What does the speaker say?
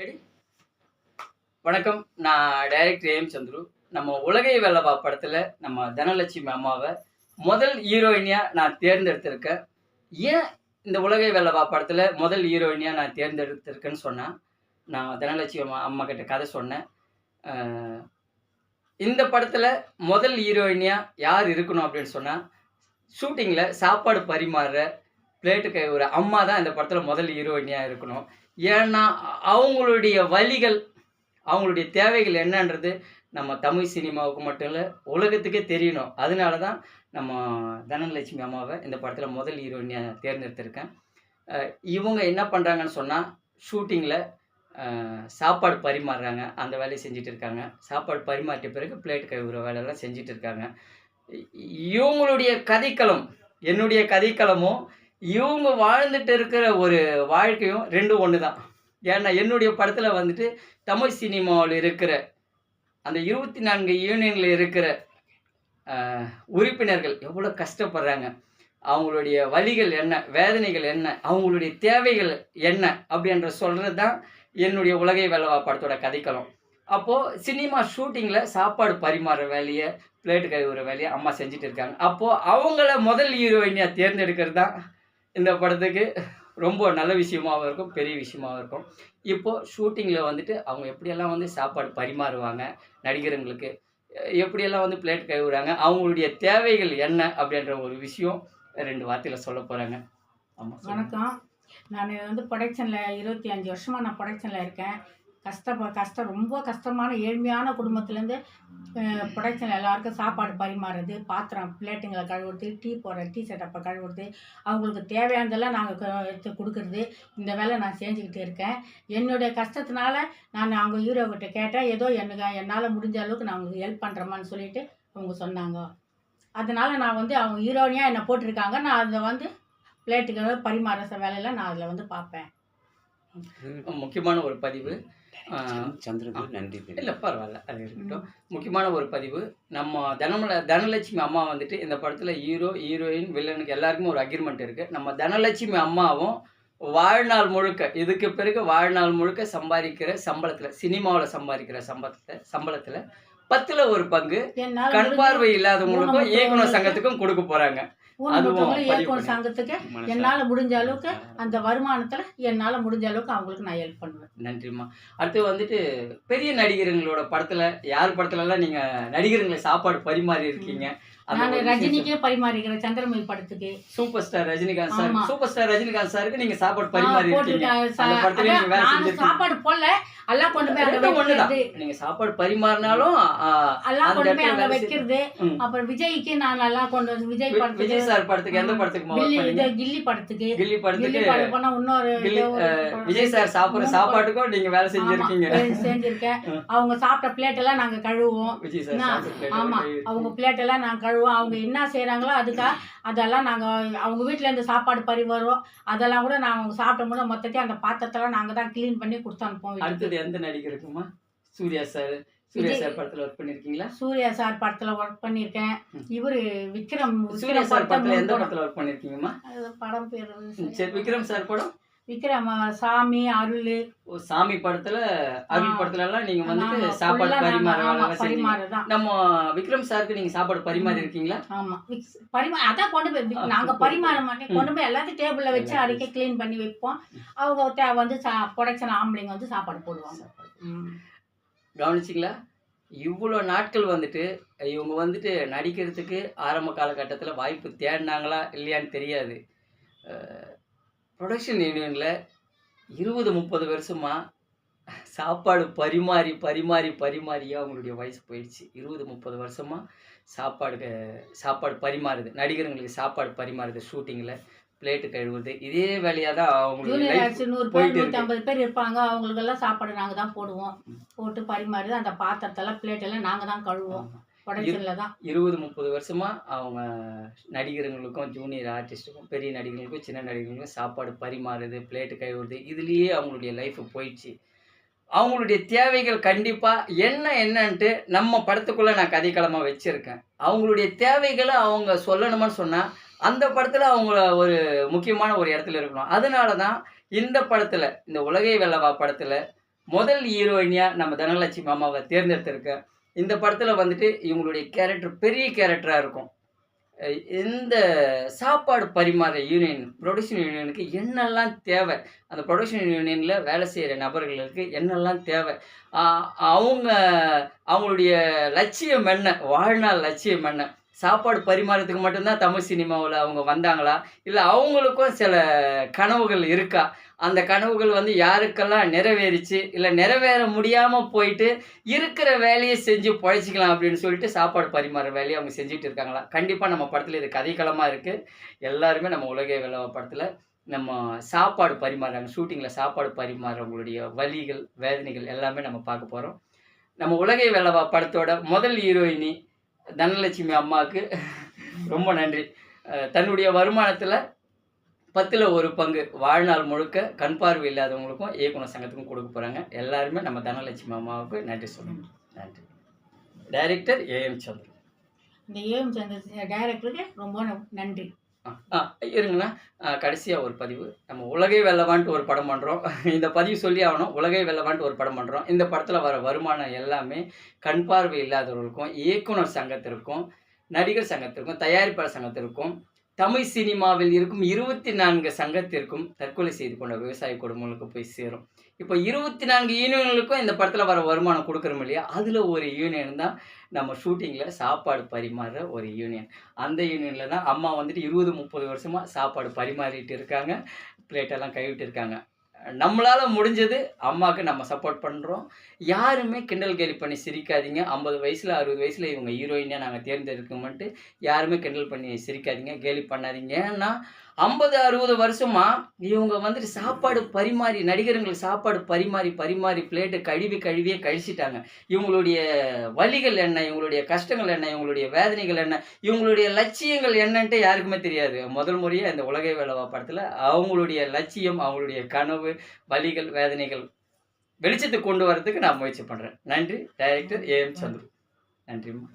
Ready வணக்கம். நான் director ஏம் சந்துரு நம்ம உலகை வேலைவா படத்தில் நம்ம தனலட்சுமி அம்மாவை முதல் ஹீரோயினியாக நான் தேர்ந்தெடுத்திருக்கேன். ஏன் இந்த உலகை வேலைவா படத்தில் முதல் ஹீரோயினியாக நான் தேர்ந்தெடுத்திருக்கேன்னு சொன்னால் நான் தனலட்சுமி அம்மா அம்மா கிட்ட கதை சொன்னேன். இந்த படத்தில் முதல் ஹீரோயினியாக யார் இருக்கணும் அப்படின்னு சொன்னால் ஷூட்டிங்கில் சாப்பாடு பரிமாறுற பிளேட்டுக்கு ஒரு அம்மா தான் இந்த படத்தில் முதல் ஹீரோயினியாக இருக்கணும். ஏன்னா அவங்களுடைய வழிகள் அவங்களுடைய தேவைகள் என்னன்றது நம்ம தமிழ் சினிமாவுக்கு மட்டும் இல்லை உலகத்துக்கே தெரியணும். அதனால தான் நம்ம தனலட்சுமி அம்மாவை இந்த படத்தில் முதல் ஹீரோயினியாக தேர்ந்தெடுத்திருக்கேன். இவங்க என்ன பண்ணுறாங்கன்னு சொன்னால் ஷூட்டிங்கில் சாப்பாடு பரிமாறுறாங்க. அந்த வேலையை செஞ்சுட்டு இருக்காங்க. சாப்பாடு பரிமாற்றிய பிறகு பிளேட் கழுவுற வேலையெல்லாம் செஞ்சுட்டு இருக்காங்க. இவங்களுடைய கதைக்களம் என்னுடைய கதைக்களமும் இவங்க வாழ்ந்துட்டு இருக்கிற ஒரு வாழ்க்கையும் ரெண்டும் ஒன்று தான் ஏன்னா என்னுடைய படத்தில் வந்துட்டு தமிழ் சினிமாவில் இருக்கிற அந்த இருபத்தி நான்கு யூனியனில் இருக்கிற உறுப்பினர்கள் எவ்வளோ கஷ்டப்படுறாங்க. அவங்களுடைய வழிகள் என்ன வேதனைகள் என்ன அவங்களுடைய தேவைகள் என்ன அப்படின்ற சொல்கிறது தான் என்னுடைய உலகை வெல்லவா படத்தோட கதைக்களம். அப்போது சினிமா ஷூட்டிங்கில் சாப்பாடு பரிமாற வேலையை பிளேட்டு கழுவுற வேலையை அம்மா செஞ்சுட்டு இருக்காங்க. அப்போது அவங்கள முதல் ஹீரோயினியாக தேர்ந்தெடுக்கிறது தான் இந்த படத்துக்கு ரொம்ப நல்ல விஷயமாகவும் இருக்கும் பெரிய விஷயமாவும் இருக்கும். இப்போது ஷூட்டிங்கில் வந்துட்டு அவங்க எப்படியெல்லாம் வந்து சாப்பாடு பரிமாறுவாங்க நடிகருங்களுக்கு எப்படியெல்லாம் வந்து பிளேட் கழுவுறாங்க அவங்களுடைய தேவைகள் என்ன அப்படின்ற ஒரு விஷயம் ரெண்டு வார்த்தையில் சொல்ல போகிறாங்க ஆமாம் வணக்கம். நான் வந்து ப்ரொடக்ஷனில் இருபத்தி அஞ்சு வருஷமாக நான் ப்ரொடக்ஷனில் இருக்கேன். கஷ்டப்ப கஷ்டம் ரொம்ப கஷ்டமான ஏழ்மையான குடும்பத்துலேருந்து ப்ரொடக்ஷன் எல்லாருக்கும் சாப்பாடு பரிமாறுறது பாத்திரம் பிளேட்டுங்களை கழுவுறது டீ போடுற டீ செட்டப்பை கழுவுறது அவங்களுக்கு தேவையானதெல்லாம் நாங்கள் எடுத்து கொடுக்குறது இந்த வேலை நான் செஞ்சுக்கிட்டு இருக்கேன். என்னுடைய கஷ்டத்தினால நான் அவங்க ஹீரோ கிட்ட கேட்டேன் ஏதோ எனக்கு என்னால் முடிஞ்ச அளவுக்கு நான் உங்களுக்கு ஹெல்ப் பண்ணுறேம்மான்னு சொல்லிட்டு அவங்க சொன்னாங்க. அதனால் நான் வந்து அவங்க ஹீரோனியாக என்னை போட்டிருக்காங்க நான் அதை வந்து பிளேட்டுக்கு பரிமாற வேலையெல்லாம் நான் அதில் வந்து பார்ப்பேன். முக்கியமான ஒரு பதிவு. சந்திரனுக்கு நன்றி இல்லை பரவாயில்ல. அது இருக்கட்டும். முக்கியமான ஒரு பதிவு. நம்ம தனமல தனலட்சுமி அம்மா வந்துட்டு இந்த படத்தில் ஹீரோ ஹீரோயின் வில்லனுக்கு எல்லாருக்குமே ஒரு அக்ரிமெண்ட் இருக்குது நம்ம தனலட்சுமி அம்மாவும் வாழ்நாள் முழுக்க இதுக்கு பிறகு வாழ்நாள் முழுக்க சம்பாதிக்கிற சம்பளத்தில் சினிமாவில் சம்பாதிக்கிற சம்பளத்தை சம்பளத்தில் பத்தில் ஒரு பங்கு கண் பார்வை இல்லாதவங்களுக்கும் இயக்குனர் சங்கத்துக்கும் கொடுக்க போகிறாங்க ஊனமுற்றவங்களும் பண்ணு. சங்கத்துக்கு என்னால் முடிஞ்ச அளவுக்கு அந்த வருமானத்தில் என்னால் முடிஞ்ச அளவுக்கு அவங்களுக்கு நான் ஹெல்ப் பண்ணுவேன். நன்றிம்மா. அடுத்து வந்துட்டு பெரிய நடிகருங்களோட படத்தில் யார் படத்துலலாம் நீங்கள் நடிகருங்களை சாப்பாடு பரிமாறி இருக்கீங்க? நான் ரஜினிக்கே பரிமாறிக்கிறேன் சந்திரமுகி படத்துக்கு. Super star Rajinikanth sir. Super star Rajinikanth சாருக்கு நீங்க சாப்பாடு பரிமாறி இருக்கீங்க. சாப்பாடு போடல. எல்லாம் கொண்டு போய் அங்கே ரெண்டும் ஒண்ணுதான் வைக்கிறது. நீங்க சாப்பாடு பரிமாறினாலும் எல்லாம் கொண்டு போய் அங்கே வைக்கிறது. அப்புறம் விஜய்க்கு நான் எல்லாம் கொண்டு வந்து விஜய் படத்துக்கு விஜய் சார் படத்துக்கு எந்த படத்துக்கு கில்லி படத்துக்கு. கில்லி படத்துக்கு போனால் இன்னொரு. விஜய் சார் சாப்பிடுற சாப்பாட்டுக்கும் நீங்க வேலை செஞ்சிருக்கீங்க. செஞ்சிருக்கேன். அவங்க சாப்பிட்ட பிளேட் எல்லாம் நாங்க கழுவுவோம். விஜய் சார் ஆமா அவங்க பிளேட் எல்லாம் நாங்க கழுவுவோம். அவங்க என்ன செய்றாங்களோ அதுக்கா அதெல்லாம் நாங்க அவங்க வீட்ல இருந்து சாப்பாடு பரிமாறுவோம் அதெல்லாம் கூட நாங்க அவங்க சாப்பிட்ட முறை மொத்தத்தையும் அந்த பாத்திரத்தெல்லாம் நாங்க தான் க்ளீன் பண்ணி கொடுத்து வீட்டுக்கு. அடுத்தது எந்த நடிகருக்குமா சூர்யா சார் சூர்யா. சார் படத்துல ஒர்க் பண்ணிருக்கீங்களா சூர்யா சார் படத்துல ஒர்க் பண்ணியிருக்கேன் ம். இவரு விக்ரம் சூர்யா சார் படத்துல எந்த படத்துல ஒர்க் பண்ணிருக்கீங்கம்மா படம். பேர் சரி விக்ரம் சார் படம் விக்ரம் சாமி அருள். சாமி படத்துல அருள். படத்துல எல்லாம் நீங்க வந்துட்டு சாப்பாடு பரிமாறுதான் நம்ம விக்ரம் சாருக்கு நீங்க சாப்பாடு பரிமாறி இருக்கீங்களா? ஆமா. பரிமா அதான் கொண்டு போய் நாங்க. பரிமாற மாட்டோம். கொண்டு போய் எல்லாத்தையும் டேபிள்ல வச்சு அடிக்க க்ளீன் பண்ணி வைப்போம். அவங்க வந்து ப்ரொடக்ஷன் ஆம்பளைங்க வந்து சாப்பாடு போடுவாங்க. ம். கவனிச்சிங்களா இவ்வளோ நாட்கள் வந்துட்டு இவங்க வந்துட்டு நடிக்கிறதுக்கு ஆரம்ப காலகட்டத்தில் வாய்ப்பு தேடினாங்களா இல்லையான்னு தெரியாது. ப்ரொடக்ஷன் யூனியனில் இருபது முப்பது வருஷமா சாப்பாடு பரிமாறி பரிமாறி பரிமாறியே அவங்களுடைய வயசு போயிடுச்சு. இருபது முப்பது வருஷமா சாப்பாடு சாப்பாடு பரிமாறுது. நடிகருங்களுக்கு சாப்பாடு பரிமாறுது ஷூட்டிங்கில் பிளேட்டு கழுவுறது. இதே வேலையாக தான் ஆர்ட்ஸ் நூறு பேர் போயிட்டு நூற்றி இருக்கு. ஐம்பது பேர் இருப்பாங்க. அவங்களுக்கெல்லாம் சாப்பாடு நாங்க தான் போடுவோம். போட்டு பரிமாறுது அந்த பாத்திரத்தெல்லாம் பிளேட் எல்லாம் நாங்க தான் கழுவோம் இருபது முப்பது வருஷமா அவங்க நடிகர்களுக்கும் ஜூனியர் ஆர்டிஸ்ட்டுக்கும் பெரிய நடிகர்களுக்கும் சின்ன நடிகர்களுக்கும் சாப்பாடு பரிமாறுது பிளேட்டு கழுவுறது இதுலேயே அவங்களுடைய லைஃப் போயிடுச்சு. அவங்களுடைய தேவைகள் கண்டிப்பாக என்ன என்னன்ட்டு நம்ம படத்துக்குள்ளே நான் கதைக்களமாக வச்சுருக்கேன். அவங்களுடைய தேவைகளை அவங்க சொல்லணுமான்னு சொன்னால் அந்த படத்தில் அவங்க ஒரு முக்கியமான ஒரு இடத்துல இருக்கணும். அதனால தான் இந்த படத்தில் இந்த உலகை வெல்லவா படத்தில் முதல் ஹீரோயினியாக நம்ம தனலட்சுமி மாமாவை தேர்ந்தெடுத்திருக்கேன். இந்த படத்தில் வந்துட்டு இவங்களுடைய கேரக்டர் பெரிய கேரக்டராக இருக்கும். இந்த சாப்பாடு பரிமாற யூனியன் ப்ரொடக்ஷன் யூனியனுக்கு என்னெல்லாம் தேவை? அந்த ப்ரொடக்ஷன் யூனியனில் வேலை செய்கிற நபர்களுக்கு என்னெல்லாம் தேவை? அவங்க அவங்களுடைய லட்சியம் என்ன? வாழ்நாள் லட்சியம் என்ன? சாப்பாடு பரிமாறத்துக்கு மட்டும்தான் தமிழ் சினிமாவில் அவங்க வந்தாங்களா? இல்லை அவங்களுக்கும் சில கனவுகள் இருக்கா? அந்த கனவுகள் வந்து யாருக்கெல்லாம் நிறைவேறிச்சு? இல்லை நிறைவேற முடியாமல் போயிட்டு இருக்கிற வேலையை செஞ்சு பழச்சிக்கலாம் அப்படின்னு சொல்லிட்டு சாப்பாடு பரிமாற வேலையை அவங்க செஞ்சுட்டு இருக்காங்களா? கண்டிப்பாக நம்ம படத்தில் இது கதைக்களமாக இருக்குது எல்லாருமே நம்ம உலக வெள்ள படத்தில் நம்ம சாப்பாடு பரிமாறுறாங்க ஷூட்டிங்கில் சாப்பாடு பரிமாறவங்களுடைய வழிகள் வேதனைகள் எல்லாமே நம்ம பார்க்க போகிறோம் நம்ம உலகை வெள்ளவா படத்தோட முதல் ஹீரோயினி தனலட்சுமி அம்மாவுக்கு ரொம்ப நன்றி. தன்னுடைய வருமானத்தில் பத்தில் ஒரு பங்கு வாழ்நாள் முழுக்க கண் பார்வை இல்லாதவங்களுக்கும் இயக்குனர் சங்கத்துக்கும் கொடுக்க போகிறாங்க எல்லாருமே நம்ம தனலட்சுமி அம்மாவுக்கு நன்றி சொல்லணும். நன்றி. டைரக்டர் ஏஎம் சந்திரன் இந்த ஏஎம் சந்திர டைரக்டருக்கு ரொம்ப நன்றி. இருங்கண்ணா. கடைசியாக ஒரு பதிவு. நம்ம உலகை வெல்லவான்ட்டு ஒரு படம் பண்ணுறோம் இந்த பதிவு சொல்லி ஆகணும். உலகை வெல்லவான்ட்டு ஒரு படம் பண்ணுறோம் இந்த படத்தில் வர வருமானம் எல்லாமே கண் பார்வை இல்லாதவர்களுக்கும் இயக்குனர் சங்கத்திற்கும் நடிகர் சங்கத்திற்கும் தயாரிப்பாளர் சங்கத்திற்கும் தமிழ் சினிமாவில் இருக்கும் இருபத்தி நான்கு சங்கத்திற்கும் தற்கொலை செய்து கொண்ட விவசாய குடும்பங்களுக்கு போய் சேரும். இப்போ இருபத்தி நான்கு யூனியன்களுக்கும் இந்த படத்தில் வர வருமானம் கொடுக்குறோம் இல்லையா? அதில் ஒரு யூனியன் தான் நம்ம ஷூட்டிங்கில் சாப்பாடு பரிமாறுற ஒரு யூனியன். அந்த யூனியனில் தான் அம்மா வந்துட்டு இருபது முப்பது வருஷமாக சாப்பாடு பரிமாறிட்டு இருக்காங்க. பிளேட்டெல்லாம் கைவிட்டு இருக்காங்க. நம்மளால் முடிஞ்சது அம்மாவுக்கு நம்ம சப்போர்ட் பண்ணுறோம் யாருமே கிண்டல் கேலி பண்ணி சிரிக்காதீங்க. ஐம்பது வயசில் அறுபது வயசில் இவங்க ஹீரோயினாக நாங்கள் தேர்ந்தெடுக்கோம்ட்டு யாருமே கிண்டல் பண்ணி சிரிக்காதீங்க கேலி பண்ணாதீங்க. ஏன்னா ஐம்பது அறுபது வருஷமாக இவங்க வந்துட்டு சாப்பாடு பரிமாறி நடிகருங்களுக்கு சாப்பாடு பரிமாறி பரிமாறி பிளேட்டு கழுவி கழுவியே கழிச்சிட்டாங்க. இவங்களுடைய வலிகள் என்ன? இவங்களுடைய கஷ்டங்கள் என்ன? இவங்களுடைய வேதனைகள் என்ன? இவங்களுடைய லட்சியங்கள் என்னன்ட்டு யாருக்குமே தெரியாது. முதல் முறையாக இந்த உலகை வேலைவா படத்தில் அவங்களுடைய லட்சியம் அவங்களுடைய கனவு வலிகள் வேதனைகள் வெளிச்சத்துக்கு கொண்டு வரதுக்கு நான் முயற்சி பண்ணுறேன் நன்றி. Director A M Chandru. நன்றிம்மா.